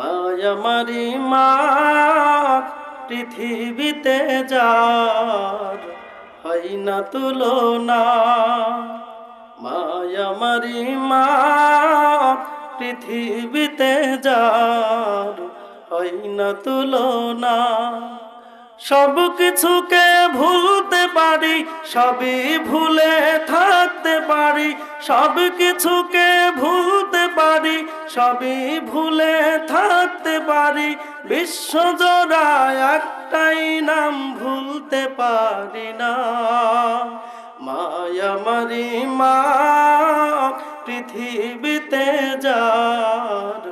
মায়ামারি মা পৃথিবীতে যার হয় না তুলনা। মায়ামারি মা পৃথিবীতে যার হয় না তুলনা। সব কিছুকে ভুলতে পারি, সবই ভুলে থাকতে পারি, সব কিছুকে ভুলতে পারি সবই ভুলে থাকতে পারি বিশ্বজোড়া একটাই নাম ভুলতে পারি না। মায়ামারি মা, পৃথিবীতে যার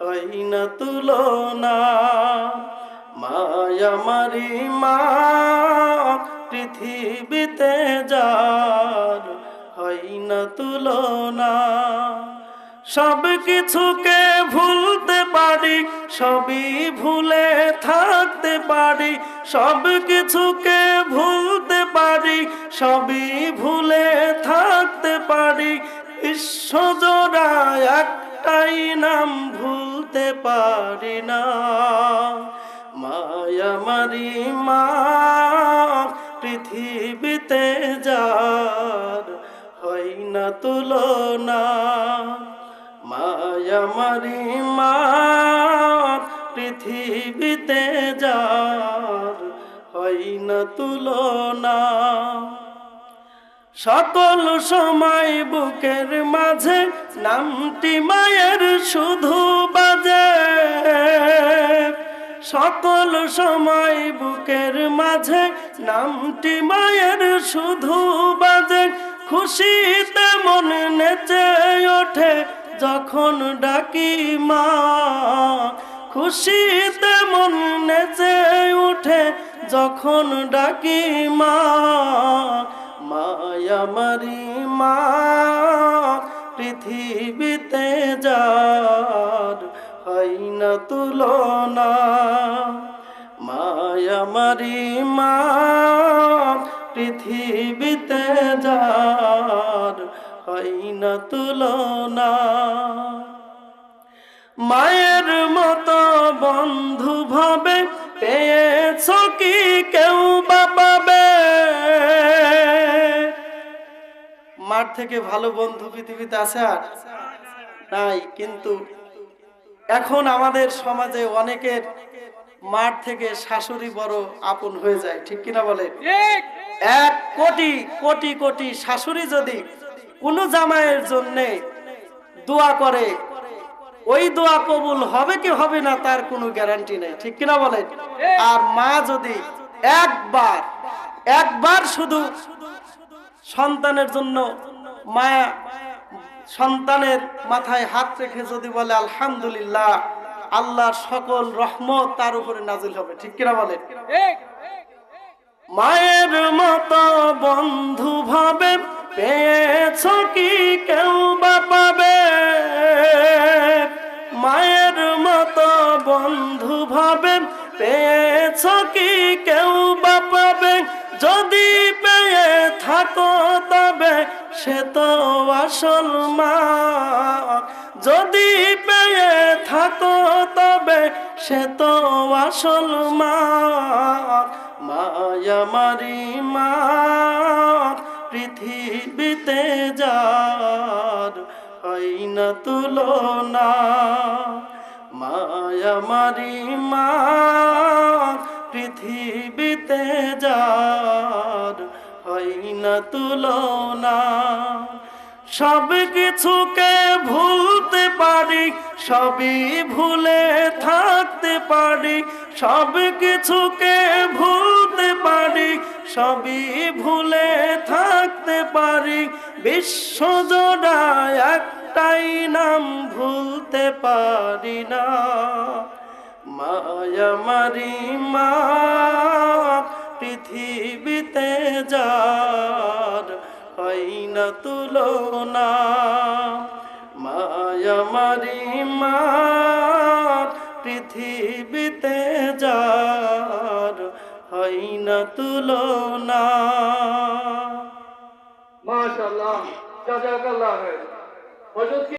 হয় না তুলনা। মায়ামারি মা, পৃথিবীতে যার হয় না তুলনা। সব কিছুকে ভুলতে পারি, সবই ভুলে থাকতে পারি, সব কিছুকে ভুলতে পারি, সবই ভুলে থাকতে পারি। বিশ্বজোড়া একটাই নাম ভুলতে পারি না। মায়ামারি মা, পৃথিবীতে যার হয় না তুলনা। মায়ামারি মা পৃথিবীতে যার হয় না তুলনা। সকল সময় বুকের মাঝে নামটি মায়ের শুধু বাজে। সকল সময় বুকের মাঝে নামটি মায়ের শুধু বাজে। খুশিতে মন নেচে ওঠে যখন ডাকি মা, খুশিতে মন নেচে উঠে, যখন ডাকি মা মায়ামারি মা, পৃথিবীতে যার হয় না তুলনা। মায়ামারি মা, পৃথিবীতে যার হয় না তুলনা। মায়ের মতো বন্ধু ভাবে পেয়েছ কি কেউ বা পাবে? মার থেকে ভালো বন্ধু পৃথিবীতে আছে আর নাই কিন্তু এখন আমাদের সমাজে অনেকের মার থেকে শাশুড়ি বড় আপন হয়ে যায় ঠিক কিনা বলে? এক কোটি কোটি কোটি শাশুড়ি যদি কোনো জামাইয়ের জন্যে দোয়া করে ওই দোয়া কবুল হবে কি হবে না তার কোনো গ্যারান্টি নেই ঠিক কিনা বলেন? আর মা যদি একবার একবার শুধু সন্তানের জন্য মায়া সন্তানের মাথায় হাত রেখে যদি বলে আলহামদুলিল্লাহ আল্লাহর সকল রহমত তার উপরে নাজিল হবে ঠিক কিনা বলেন? মায়ের মতো বন্ধু পেয়েছ কি কেউ বা পাবে? মায়ের মতো বন্ধু ভাবে, পেয়েছ কি কেউ বা পাবে? যদি পেয়ে থাকো তবে সে তো আসল মা। যদি পেয়ে থাকো তবে সে তো আসল মা। মায়ামারি মা। পৃথিবীতে যার হয় না তুলনা। মায়ামারি মা, পৃথিবীতে যার হয় না তুলনা। সব কিছুকে ভুলতে পারি, সবই ভুলে থাকতে পারি, সব কিছুকে পারি সবই ভুলে থাকতে পারি। বিশ্বজোড়া একটাই নাম ভুলতে পারি না। মায়ামারি মা, পৃথিবীতে যার হয় না তুলনা। মায়ামারি মা, পৃথিবীতে যার হয় না। তুলনা মাশাআল্লাহ জাজাকাল্লাহ হযরত কি